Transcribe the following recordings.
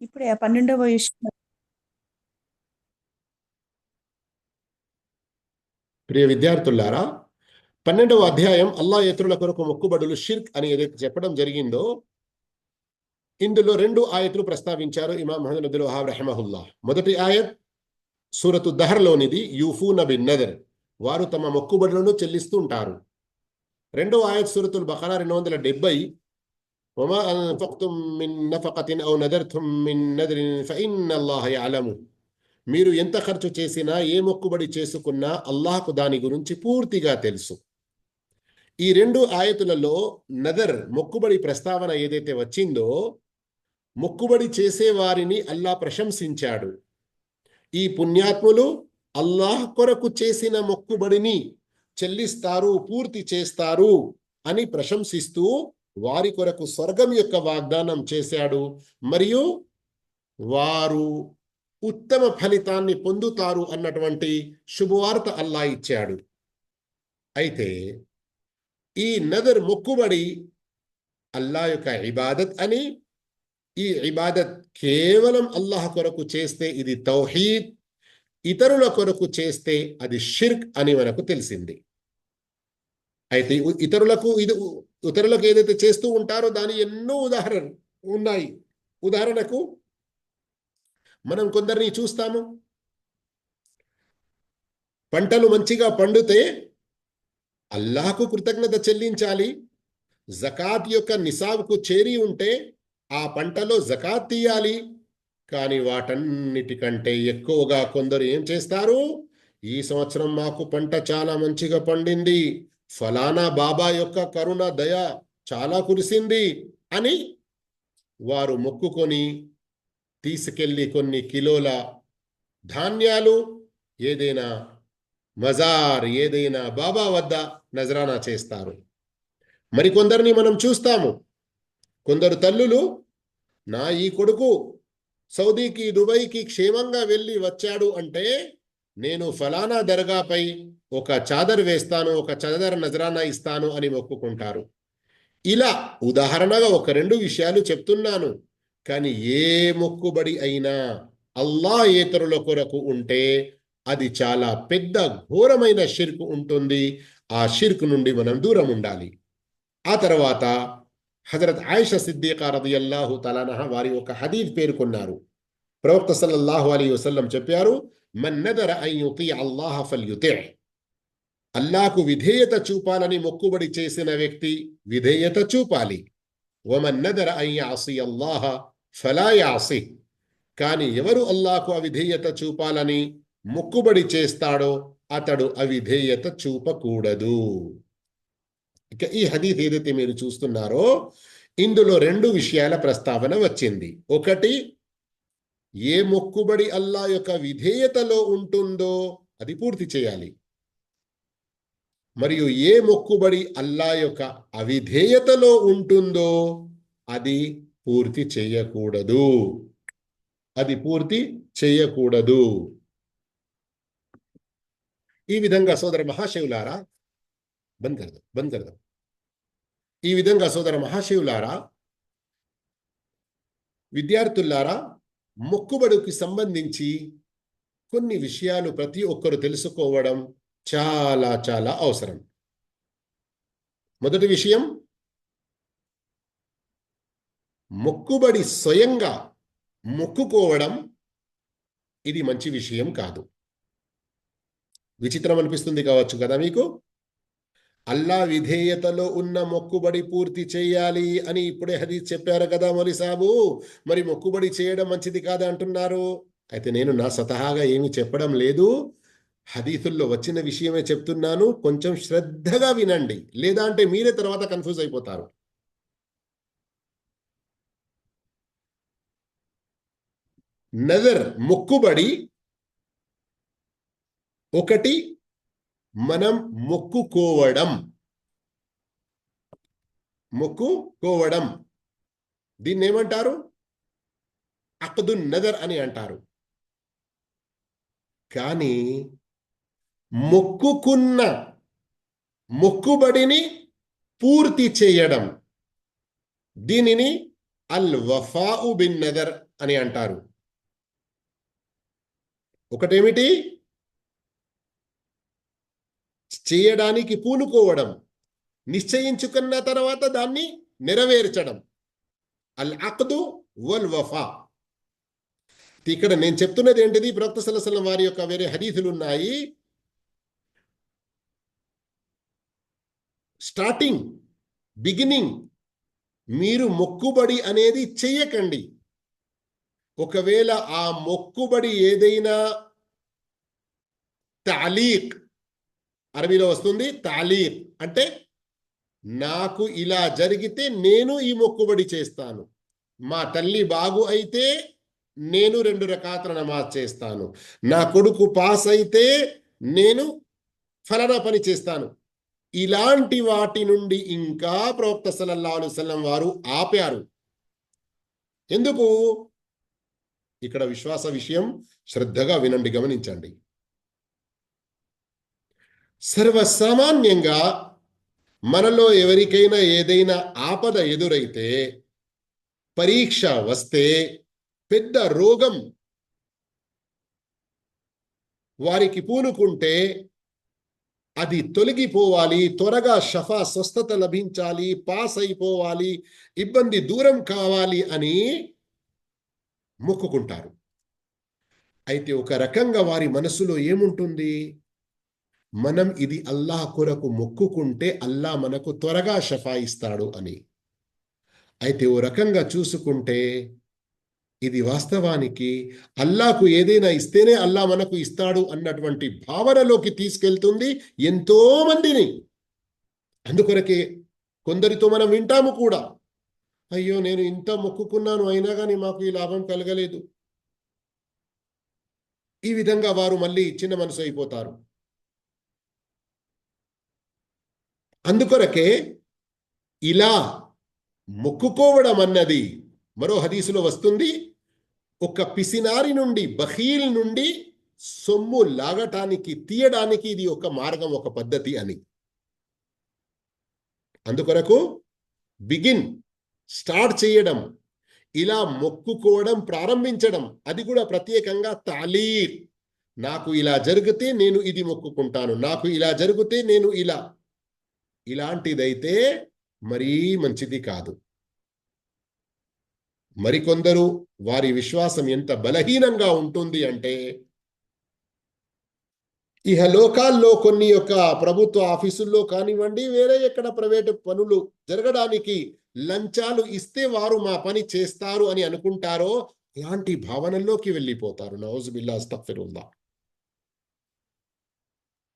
ఇప్పుడే పన్నెండవ ప్రియ విద్యార్థులారా పన్నెండవ అధ్యాయం అల్లా ఇతరుల కొరకు మొక్కుబడులు షిర్క్ అని ఏదైతే చెప్పడం జరిగిందో ఇందులో రెండు ఆయతులు ప్రస్తావించారు ఇమాం మహమ్మద్ అబ్దుల్ వహాబ్ రెహమహుల్లా. మొదటి ఆయత్ సూరతు దహర్లోనిది యూఫూ నబిన్ నదర్. వారు తమ మొక్కుబడులను చెల్లిస్తూ ఉంటారు. రెండో ఆయత్ సూరతుల్ బఖరా రెండు వందల డెబ్బై وما أنفقتم من نفقة أو نذرتم من نذر فإن الله يعلمه మీరు ఎంత ఖర్చు చేసినా ఏ మొక్కుబడి చేసుకున్నా అల్లాహకు దాని గురించి పూర్తిగా తెలుసు ఈ రెండు ఆయతులలో నదర్ మొక్కుబడి ప్రస్తావన ఏదైతే వచ్చిందో మొక్కుబడి చేసే వారిని అల్లా ప్రశంసించాడు ఈ పుణ్యాత్ములు అల్లాహ్ కొరకు చేసిన మొక్కుబడిని చెల్లిస్తారు పూర్తి చేస్తారు అని ప్రశంసిస్తూ వారి కొరకు స్వర్గం యొక్క వాగ్దానం చేశాడు. మరియు వారు ఉత్తమ ఫలితాన్ని పొందుతారు అన్నటువంటి శుభవార్త అల్లా ఇచ్చాడు. అయితే ఈ నదర్ మొక్కుబడి అల్లా యొక్క ఇబాదత్ అని ఈ ఇబాదత్ కేవలం అల్లాహ్ కొరకు చేస్తే ఇది తౌహీద్ ఇతరుల కొరకు చేస్తే అది షిర్క్ అని మనకు తెలిసింది. అయితే ఇతరులకు ఇది ఇతరులకు ఏదైతే చేస్తూ ఉంటారో దాని ఎన్నో ఉదాహరణ ఉన్నాయి. ఉదాహరణకు మనం కొందరిని చూస్తాము. పంటలు మంచిగా పండితే అల్లాహకు కృతజ్ఞత చెల్లించాలి. జకాత్ యొక్క నిసాబ్కు చేరి ఉంటే ఆ పంటలో జకాత్ తీయాలి. కానీ వాటన్నిటికంటే ఎక్కువగా కొందరు ఏం చేస్తారు? ఈ సంవత్సరం మాకు పంట చాలా మంచిగా పండింది. ఫలానా బాబా యొక్క కరుణ దయ చాలా కురిసింది అని వారు మొక్కుకొని తీసుకెళ్ళి కొన్ని కిలోల ధాన్యాలు ఏదైనా మజార్ ఏదైనా బాబా వద్ద నజరానా చేస్తారు. మరికొందరిని మనం చూస్తాము. కొందరు తల్లులు నా ఈ కొడుకు సౌదీకి దుబాయ్కి క్షేమంగా వెళ్ళి వచ్చాడు అంటే నేను ఫలానా దర్గాపై ఒక చాదర్ వేస్తాను ఒక చాదర్ నజరానా ఇస్తాను అని మొక్కుకుంటారు. ఇలా ఉదాహరణగా ఒక రెండు విషయాలు చెప్తున్నాను. కానీ ఏ మొక్కుబడి అయినా అల్లా ఏతరుల కొరకు ఉంటే అది చాలా పెద్ద ఘోరమైన షిర్క్ ఉంటుంది. ఆ షిర్క్ నుండి మనం దూరం ఉండాలి. ఆ తర్వాత హజరత్ ఆయిష సిద్దికా రదియల్లాహు తలానహ వారి ఒక హదీఫ్ పేర్కొన్నారు. ప్రవక్త సల్లల్లాహు అలీ వసల్లం చెప్పారు మన్ నదర అన్ యుతి అల్లాహ ఫల్యుతి అల్లాకు విధేయత చూపాలని మొక్కుబడి చేసిన వ్యక్తి విధేయత చూపాలి. వమన్ నదర అన్ యాసి అల్లాహ ఫలా యాసి కానీ ఎవరు అల్లాకు అవిధేయత చూపాలని మొక్కుబడి చేస్తాడో అతడు అవిధేయత చూపకూడదు. ఇక ఈ హదీత్ ఏదైతే మీరు చూస్తున్నారో ఇందులో రెండు విషయాల ప్రస్తావన వచ్చింది. ఒకటి ఏ మొక్కుబడి అల్లా యొక్క విధేయతలో ఉంటుందో అది పూర్తి చేయాలి. మరియు ఏ మొక్కుబడి అల్లా యొక్క అవిధేయతలో ఉంటుందో అది పూర్తి చేయకూడదు. అది పూర్తి చేయకూడదు. ఈ విధంగా సోదర మహాశివులారా బంద్ కరదాం బంద్ కరదాం. ఈ విధంగా సోదర మహాశివులారా విద్యార్థులారా మొక్కుబడికి సంబంధించి కొన్ని విషయాలు ప్రతి ఒక్కరు తెలుసుకోవడం చాలా చాలా అవసరం. మొదటి విషయం మొక్కుబడి స్వయంగా మొక్కుకోవడం ఇది మంచి విషయం కాదు. విచిత్రం అనిపిస్తుంది కావచ్చు కదా మీకు? అల్లా విధేయతలో ఉన్న మొక్కుబడి పూర్తి చేయాలి అని ఇప్పుడే హదీస్ చెప్పారు కదా మరి సాబు. మరి మొక్కుబడి చేయడం మంచిది కాదా అంటున్నారు? అయితే నేను నా స్వతహాగా ఏమి చెప్పడం లేదు. హదీసుల్లో వచ్చిన విషయమే చెప్తున్నాను. కొంచెం శ్రద్ధగా వినండి. లేదా అంటే మీరే తర్వాత కన్ఫ్యూజ్ అయిపోతారు. నజర్ మొక్కుబడి ఒకటి మనం మొక్కుకోవడం. మొక్కుకోవడం. దీన్ని ఏమంటారు? అక్దు నజర్ అని అంటారు. కానీ మొక్కుకున్న మొక్కుబడిని పూర్తి చేయడం. దీనిని అల్ వఫాఉ బిన్ నదర్ అని అంటారు. ఒకటేమిటి? చేయడానికి పూనుకోవడం నిశ్చయించుకున్న తర్వాత దాన్ని నెరవేర్చడం. అల్ అక్దు వల్ వఫా. ఇక్కడ నేను చెప్తున్నది ఏంటిది? ప్రవక్త సలసలం వారి యొక్క వేరే హదీసులు ఉన్నాయి. స్టార్టింగ్ బిగినింగ్ మీరు మొక్కుబడి అనేది చెయ్యకండి. ఒకవేళ ఆ మొక్కుబడి ఏదైనా తాలీక్ అరబీలో వస్తుంది తాలీర్ అంటే నాకు ఇలా జరిగితే నేను ఈ మొక్కుబడి చేస్తాను. మా తల్లి బాగు అయితే నేను రెండు రకాతల నమాజ్ చేస్తాను. నా కొడుకు పాస్ అయితే నేను ఫలానా పని చేస్తాను. ఇలాంటి వాటి నుండి ఇంకా ప్రవక్త సలల్లా అలుసలం వారు ఆపారు. ఎందుకు? ఇక్కడ విశ్వాస విషయం శ్రద్ధగా వినండి గమనించండి. సర్వసామాన్యంగా మనలో ఎవరికైనా ఏదైనా ఆపద ఎదురైతే పరీక్ష వస్తే పెద్ద రోగం వారికి పూనుకుంటే అది తొలగిపోవాలి త్వరగా షఫా స్వస్థత లభించాలి పాస్ అయిపోవాలి ఇబ్బంది దూరం కావాలి అని మొక్కుకుంటారు. అయితే ఒక రకంగా వారి మనసులో ఏముంటుంది? మనం ఇది అల్లాహ్ కొరకు మొక్కుకుంటే అల్లా మనకు త్వరగా షఫా ఇస్తాడు అని. అయితే ఓ రకంగా చూసుకుంటే ఇది వాస్తవానికి అల్లాకు ఏదైనా ఇస్తేనే అల్లా మనకు ఇస్తాడు అన్నటువంటి భావనలోకి తీసుకెళ్తుంది ఎంతో మందిని అందుకొరకే కొందరితో మనం వింటాము కూడా. అయ్యో నేను ఇంత మొక్కుకున్నాను అయినా కానీ మాకు ఈ లాభం కలగలేదు. ఈ విధంగా వారు మళ్ళీ చిన్న మనసు అయిపోతారు. అందుకొరకే ఇలా మొక్కుకోవడం అన్నది మరో హదీసులో వస్తుంది. ఒక పిసినారి నుండి బహీల్ నుండి సొమ్ము లాగటానికి తీయడానికి ఇది ఒక మార్గం ఒక పద్ధతి అని. అందుకొరకు బిగిన్ స్టార్ట్ చేయడం ఇలా మొక్కుకోవడం ప్రారంభించడం అది కూడా ప్రత్యేకంగా తాలీర్. నాకు ఇలా జరిగితే నేను ఇది మొక్కుకుంటాను నాకు ఇలా జరిగితే నేను ఇలా ఇలాంటిదైతే మరీ మంచిది కాదు. మరికొందరు వారి విశ్వాసం ఎంత బలహీనంగా ఉంటుంది అంటే ఇహ లోకాల్లో కొన్ని యొక్క ప్రభుత్వ ఆఫీసుల్లో కానివ్వండి వేరే ఎక్కడ ప్రైవేటు పనులు జరగడానికి లంచాలు ఇస్తే వారు మా పని చేస్తారు అని అనుకుంటారో ఇలాంటి భావనల్లోకి వెళ్ళిపోతారు. నౌజుబిల్లా అస్తఫిరుల్లా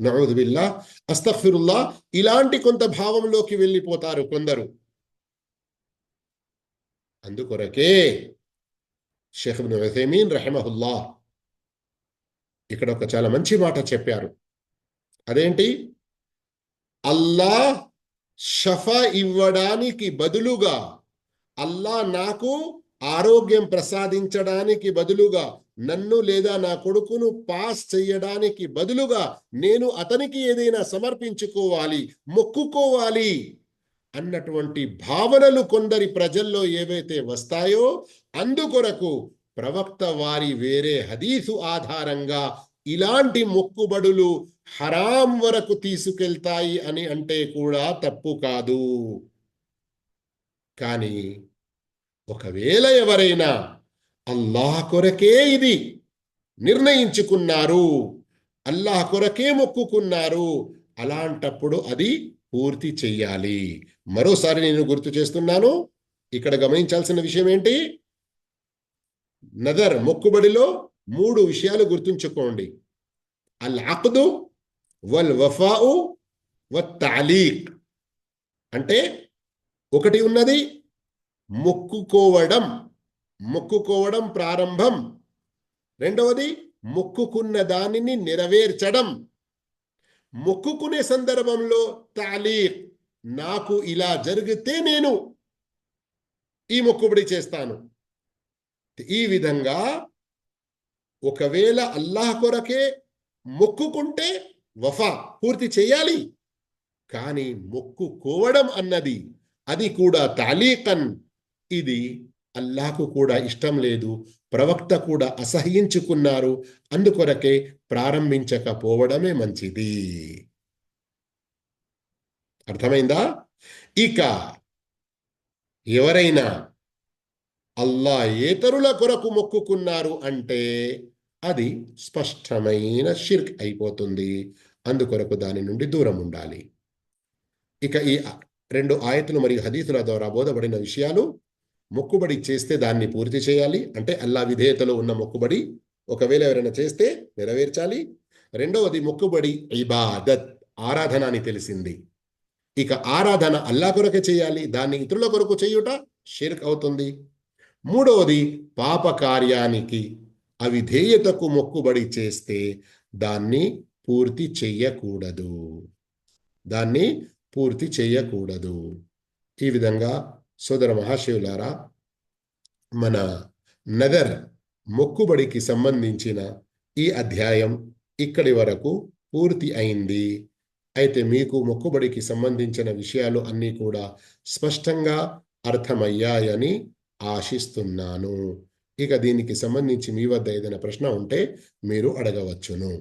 నౌజుబిల్లా అస్తఫిరుల్లా ఇలాంటి కొంత భావంలోకి వెళ్ళిపోతారు కొందరు. అందుకొరకే షేఖ్ ఇబ్న్ రెహమహుల్లా ఇక్కడ ఒక చాలా మంచి మాట చెప్పారు. అదేంటి? అల్లా షఫా ఇవ్వడానికి బదులుగా అల్లా నాకు ఆరోగ్యం ప్రసాదించడానికి బదులుగా నన్ను లేదా నా కొడుకును పాస్ చేయడానికి బదులుగా నేను అతనికి ఏదైనా సమర్పించుకోవాలి మొక్కుకోవాలి అన్నటువంటి భావనలు కొందరి ప్రజల్లో ఏవైతే వస్తాయో అందుకొరకు ప్రవక్త వారి వేరే హదీసు ఆధారంగా ఇలాంటి మొక్కుబడులు హరాం వరకు తీసుకెళ్తాయి అని అంటే కూడా తప్పు కాదు. కానీ ఒకవేళ ఎవరైనా అల్లాహ్ కొరకే ఇది నిర్ణయించుకున్నారు అల్లాహ్ కొరకే మొక్కుకున్నారు అలాంటప్పుడు అది పూర్తి చెయ్యాలి. మరోసారి నేను గుర్తు చేస్తున్నాను ఇక్కడ గమనించాల్సిన విషయం ఏంటి? నదర్ మొక్కుబడిలో మూడు విషయాలు గుర్తుంచుకోండి. అల్ అక్దు వల్ వఫావు వ తాలీక్ అంటే ఒకటి ఉన్నది మొక్కుకోవడం మొక్కుకోవడం ప్రారంభం. రెండవది మొక్కుకున్న దానిని నెరవేర్చడం. మొక్కుకునే సందర్భంలో తాలీక్ నాకు ఇలా జరిగితే నేను ఈ మొక్కుబడి చేస్తాను. ఈ విధంగా ఒకవేళ అల్లాహ్ కొరకే మొక్కుకుంటే వఫా పూర్తి చేయాలి. కానీ మొక్కుకోవడం అన్నది అది కూడా తాలీకన్ ఇది అల్లాకు కూడా ఇష్టం లేదు ప్రవక్త కూడా అసహ్యించుకున్నారు అందుకొరకే ప్రారంభించకపోవడమే మంచిది. అర్థమైందా? ఇక ఎవరైనా అల్లా ఏతరుల కొరకు మొక్కుకున్నారు అంటే అది స్పష్టమైన షిర్క్ అయిపోతుంది అందుకొరకు దాని నుండి దూరం ఉండాలి. ఇక ఈ రెండు ఆయతులు మరియు హదీసుల ద్వారా బోధపడిన విషయాలు మొక్కుబడి చేస్తే దాన్ని పూర్తి చేయాలి. అంటే అల్లా విధేయతలో ఉన్న మొక్కుబడి ఒకవేళ ఎవరైనా చేస్తే నెరవేర్చాలి. రెండవది మొక్కుబడి ఇబాదత్ ఆరాధన అని తెలిసింది. ఇక ఆరాధన అల్లా కొరకే చేయాలి. దాన్ని ఇతరుల కొరకు చేయుట షిర్క్ అవుతుంది. మూడవది పాప కార్యానికి అవిధేయతకు మొక్కుబడి చేస్తే దాన్ని పూర్తి చెయ్యకూడదు దాన్ని పూర్తి చెయ్యకూడదు ఈ విధంగా సోదర మహాశివులారా మన నగర్ మొక్కుబడికి సంబంధించిన ఈ అధ్యాయం ఇక్కడి వరకు పూర్తి అయింది. అయితే మీకు మొక్కుబడికి సంబంధించిన విషయాలు అన్నీ కూడా స్పష్టంగా అర్థమయ్యాయని ఆశిస్తున్నాను. ఇక దీనికి సంబంధించి మీ వద్ద ఏదైనా ప్రశ్న ఉంటే మీరు అడగవచ్చును.